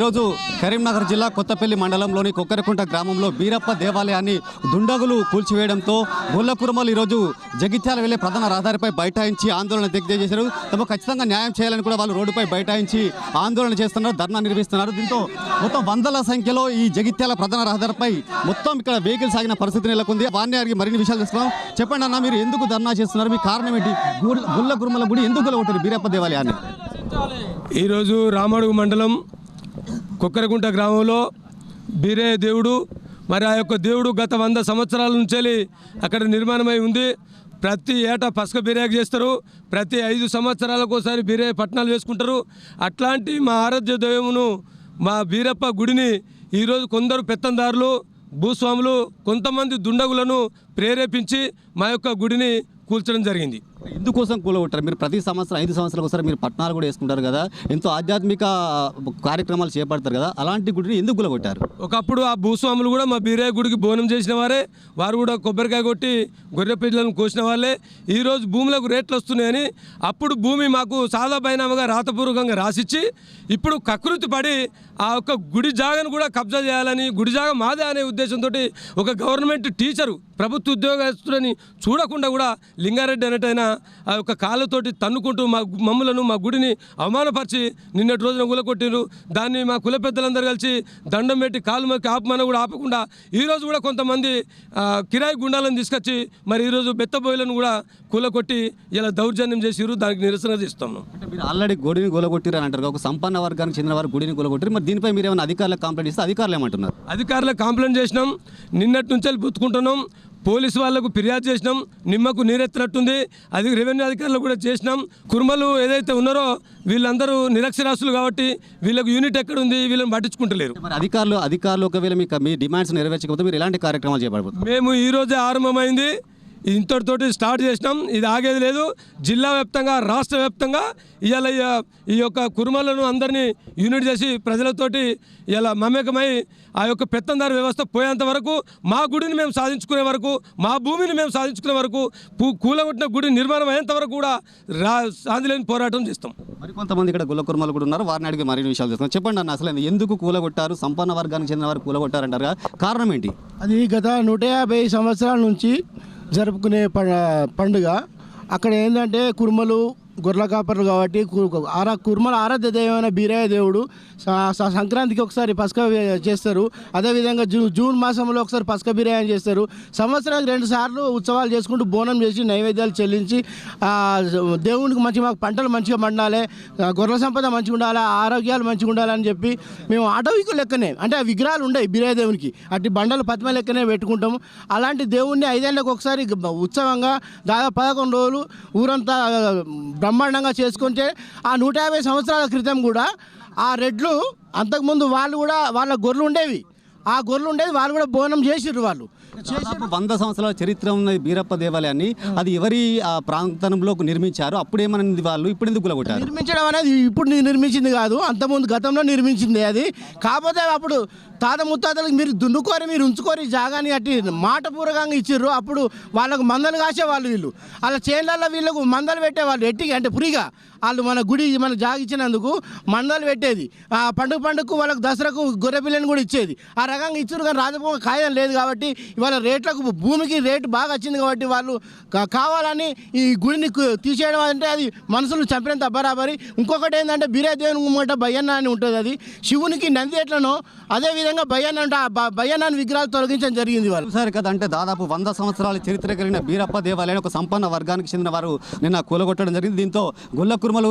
ఈరోజు కరీంనగర్ జిల్లా కొత్తపల్లి మండలంలోని కొక్కరకుంట గ్రామంలో బీరప్ప దేవాలయాన్ని దుండగులు కూల్చివేయడంతో గొల్ల ఈరోజు జగిత్యాల వెళ్ళే ప్రధాన రహదారిపై బైఠాయించి ఆందోళన దిగ్జేశారు తమ ఖచ్చితంగా న్యాయం చేయాలని కూడా వాళ్ళు రోడ్డుపై బైఠాయించి ఆందోళన చేస్తున్నారు ధర్నా నిర్వహిస్తున్నారు. దీంతో మొత్తం వందల సంఖ్యలో ఈ జగిత్యాల ప్రధాన రహదారిపై మొత్తం ఇక్కడ వెహికల్ సాగిన పరిస్థితి నెలకొంది. వారిని అడిగి మరిన్ని విషయాలు తెలుసుకున్నాం చెప్పండి అన్న మీరు ఎందుకు ధర్నా చేస్తున్నారు? మీ కారణం ఏంటి? గుల్ల గురుమల గుడి ఎందుకు కొలగొట్టారు బీరప్ప దేవాలయాన్ని? ఈరోజు రామడుగు మండలం కుక్కరగుంట గ్రామంలో బీరే దేవుడు మరి ఆ యొక్క దేవుడు గత వంద సంవత్సరాల నుంచి అక్కడ నిర్మాణమై ఉంది. ప్రతి ఏటా పసుక బిర్యానీ చేస్తారు. ప్రతి ఐదు సంవత్సరాలకు ఒకసారి బిర్యానీ పట్టణాలు వేసుకుంటారు. అట్లాంటి మా ఆరాధ్య దైవమును మా బీరప్ప గుడిని ఈరోజు కొందరు పెత్తందారులు భూస్వాములు కొంతమంది దుండగులను ప్రేరేపించి మా యొక్క గుడిని కూల్చడం జరిగింది. ఎందుకోసం కూలగొట్టారు. మీరు ప్రతి సంవత్సరం ఐదు సంవత్సరాలకు ఒకసారి మీరు పట్టణాలు కూడా వేసుకుంటారు కదా. ఎంతో ఆధ్యాత్మిక కార్యక్రమాలు చేపడతారు కదా. అలాంటి గుడిని ఎందుకు కూలగొట్టారు? ఒకప్పుడు ఆ భూస్వాములు కూడా మా బీరయ్య గుడికి బోనం చేసిన వారే. వారు కూడా కొబ్బరికాయ కొట్టి గొర్రె పిల్లలను కోసిన వాళ్ళే. ఈరోజు భూములకు రేట్లు వస్తున్నాయని అప్పుడు భూమి మాకు సాదా బైనామగా రాతపూర్వకంగా రాసిచ్చి ఇప్పుడు కకృతి పడి ఆ యొక్క గుడి జాగను కూడా కబ్జా చేయాలని గుడి జాగ మాదే అనే ఉద్దేశంతో ఒక గవర్నమెంట్ టీచరు ప్రభుత్వ ఉద్యోగస్తులని చూడకుండా కూడా లింగారెడ్డి అనేటైనా ఆ యొక్క కాళ్ళతోటి తన్నుకుంటూ మా మమ్ములను మా గుడిని అవమానపరిచి నిన్నటి రోజున కూలకొట్టిరు దాన్ని మా కుల పెద్దలందరూ కలిసి దండం పెట్టి కాలు మొక్కి ఆపమని కూడా ఆపకుండా ఈ రోజు కూడా కొంతమంది కిరాయి గుండాలను తీసుకొచ్చి మరి ఈరోజు బెత్తబోయిలను కూడా కూలకొట్టి ఇలా దౌర్జన్యం చేసిరు దానికి నిరసన చేస్తున్నాం. అంటే మీరు ఆల్రెడీ గుడిని కూలగొట్టిరు అని అంటారు ఒక సంపన్న వర్గానికి చెందిన వారు గుడిని కూలగొట్టారు మరి దీనిపై మీరు ఏమైనా అధికారులకు కంప్లైంట్ ఇస్తే అధికారులు ఏమంటున్నారు? అధికారులకు కంప్లైంట్ చేసినాం. నిన్నటి నుంచి వెళ్ళి బుత్తుకుంటున్నాం పోలీసు వాళ్ళకు ఫిర్యాదు చేసినాం. నిమ్మకు నీరెత్తినట్టుంది. అది రెవెన్యూ అధికారులు కూడా చేసినాం. కుర్మలు ఏదైతే ఉన్నారో వీళ్ళందరూ నిరక్షరాస్తులు కాబట్టి వీళ్ళకు యూనిట్ ఎక్కడుంది? వీళ్ళని పట్టించుకుంటలేరు. మరి అధికారులు అధికారులు ఒకవేళ మీకు మీ డిమాండ్స్ నెరవేర్చకపోతే మీరు ఎలాంటి కార్యక్రమాలు చేపడబోతున్నారు? మేము ఈ రోజే ఆరంభమైంది. ఇంతటితోటి స్టార్ట్ చేసినాం. ఇది ఆగేది లేదు. జిల్లా వ్యాప్తంగా రాష్ట్ర వ్యాప్తంగా ఇవాళ ఈ- ఈ యొక్క కురుమలను అందరినీ యూనిట్ చేసి ప్రజలతోటి ఇలా మమేకమై ఆ యొక్క పెత్తందారు వ్యవస్థ పోయేంత వరకు మా గుడిని మేము సాధించుకునే వరకు మా భూమిని మేము సాధించుకునే వరకు పూ- కూలగొట్టిన గుడి నిర్మాణం అయ్యేంత వరకు కూడా రా సాధిలేని పోరాటం చేస్తాం. మరి కొంతమంది ఇక్కడ గుల్ల కుర్మలు కూడా ఉన్నారు. వారిని అడిగి మరిన్ని విషయాలు తెలుసుకున్నాం చెప్పండి అన్న అసలు ఎందుకు కూలగొట్టారు? సంపన్న వర్గానికి చెందిన వారు కూలగొట్టారంటారు కారణం ఏంటి? అది గత నూట యాభై సంవత్సరాల నుంచి జరుపుకునే ప- పండుగ. అక్కడ ఏంటంటే కుర్మలు గొర్రెల కాపర్లు కాబట్టి ఆరా కుర్మల ఆరాధ్య దైవమైన బీరయ్య దేవుడు. సంక్రాంతికి ఒకసారి పసక చేస్తారు. అదేవిధంగా జూ జూన్ మాసంలో ఒకసారి పసక బిర్యానీ చేస్తారు. సంవత్సరానికి రెండు సార్లు ఉత్సవాలు చేసుకుంటూ బోనం చేసి నైవేద్యాలు చెల్లించి దేవునికి మంచి మాకు పంటలు మంచిగా పండాలి గొర్రెల సంపద మంచిగా ఉండాలి ఆరోగ్యాలు మంచిగా ఉండాలని చెప్పి మేము అటవికు లెక్కనే అంటే ఆ విగ్రహాలు ఉండవు బీరయ్య దేవునికి. అట్టి బండలు పద్మ లెక్కనే పెట్టుకుంటాము. అలాంటి దేవుణ్ణి ఐదేళ్ళకి ఒకసారి ఉత్సవంగా దాదాపు పదకొండు రోజులు ఊరంతా బ్రహ్మాండంగా చేసుకుంటే ఆ నూట యాభై సంవత్సరాల క్రితం కూడా ఆ రెడ్లు అంతకుముందు వాళ్ళు కూడా వాళ్ళ గొర్రెలు ఉండేవి. ఆ గొర్రెలు ఉండేవి వాళ్ళు కూడా బోనం చేసిర్రు వాళ్ళు. దాదాపు వంద సంవత్సరాల చరిత్ర ఉన్న బీరప్ప దేవాలయాన్ని. అది ఎవరి ఆ ప్రాంతంలో నిర్మించారు? అప్పుడు ఏమన్నది వాళ్ళు? ఇప్పుడు ఎందుకు కూలగొట్టారు నిర్మించడం అనేది ఇప్పుడు నిర్మించింది కాదు. అంతకుముందు గతంలో నిర్మించింది అది. కాకపోతే అప్పుడు తాత ముత్తాతలకు మీరు దున్నుకోరి మీరు ఉంచుకోరి ఈ జాగాని అట్టి మాటపూర్వకంగా ఇచ్చిర్రు. అప్పుడు వాళ్ళకు మందలు కాసేవాళ్ళు వీళ్ళు. అలా చేన్లలో వీళ్ళకు మందలు పెట్టేవాళ్ళు. ఎట్టిగా అంటే ఫ్రీగా వాళ్ళు మన గుడి మన జాగించినందుకు ఇచ్చినందుకు పెట్టేది. ఆ పండుగ పండుగకు వాళ్ళకు దసరాకు గొర్రె పిల్లని కూడా ఇచ్చేది. ఆ రకంగా ఇచ్చారు కానీ రాజభవన్ కాయం లేదు కాబట్టి ఇవాళ రేట్లకు భూమికి రేటు బాగా వచ్చింది కాబట్టి వాళ్ళు కావాలని ఈ గుడిని తీసేయడం అంటే అది మనసులు చంపినంత బరాబరి ఇంకొకటి ఏంటంటే బీరే దేవుని ముంగట అని ఉంటుంది అది. శివునికి నంది ఎట్లనో అదే విధంగా అంటే ఆ భయన్నాన్ని విగ్రహాలు తొలగించడం జరిగింది వాళ్ళు చూసారు కదా అంటే దాదాపు వంద సంవత్సరాల చరిత్ర కలిగిన బీరప్ప దేవాలయం ఒక సంపన్న వర్గానికి చెందిన వారు నిన్న కూలగొట్టడం జరిగింది. దీంతో గొల్ల కుర్మలు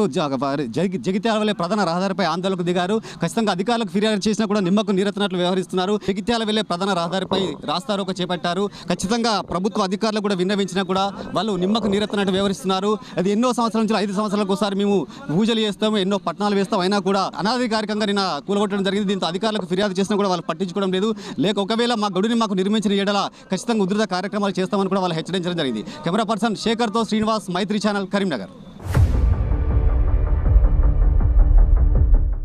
జగిత్యాల ప్రధాన రహదారిపై ఆందోళనకు దిగారు. ఖచ్చితంగా అధికారులకు ఫిర్యాదు చేసినా కూడా నిమ్మకు నీరెత్తినట్లు వ్యవహరిస్తున్నారు. జగిత్యాల వెళ్ళే ప్రధాన రహదారిపై రాస్తారోక చేపట్టారు. ఖచ్చితంగా ప్రభుత్వ అధికారులు కూడా విన్నవించినా కూడా వాళ్ళు నిమ్మకు నీరెత్తినట్టు వ్యవహరిస్తున్నారు. అది ఎన్నో సంవత్సరాల నుంచి ఐదు సంవత్సరాలకు ఒకసారి మేము పూజలు చేస్తాము ఎన్నో పట్టణాలు వేస్తాం అయినా కూడా అనాధికారికంగా నిన్న కూలగొట్టడం జరిగింది. దీంతో అధికారులకు ఫిర్యాదు చేసినా కూడా వాళ్ళు పట్టించుకోవడం లేదు. లేక ఒకవేళ మా గడుని మాకు నిర్మించిన ఏడల ఖచ్చితంగా ఉధృత కార్యక్రమాలు చేస్తామని కూడా వాళ్ళు హెచ్చరించడం జరిగింది. కెమెరా పర్సన్ శేఖర్తో శ్రీనివాస్ మైత్రి ఛానల్ కరీంనగర్.